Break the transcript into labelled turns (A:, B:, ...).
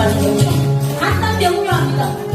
A: 말씀이죠. 간단 명료합니다.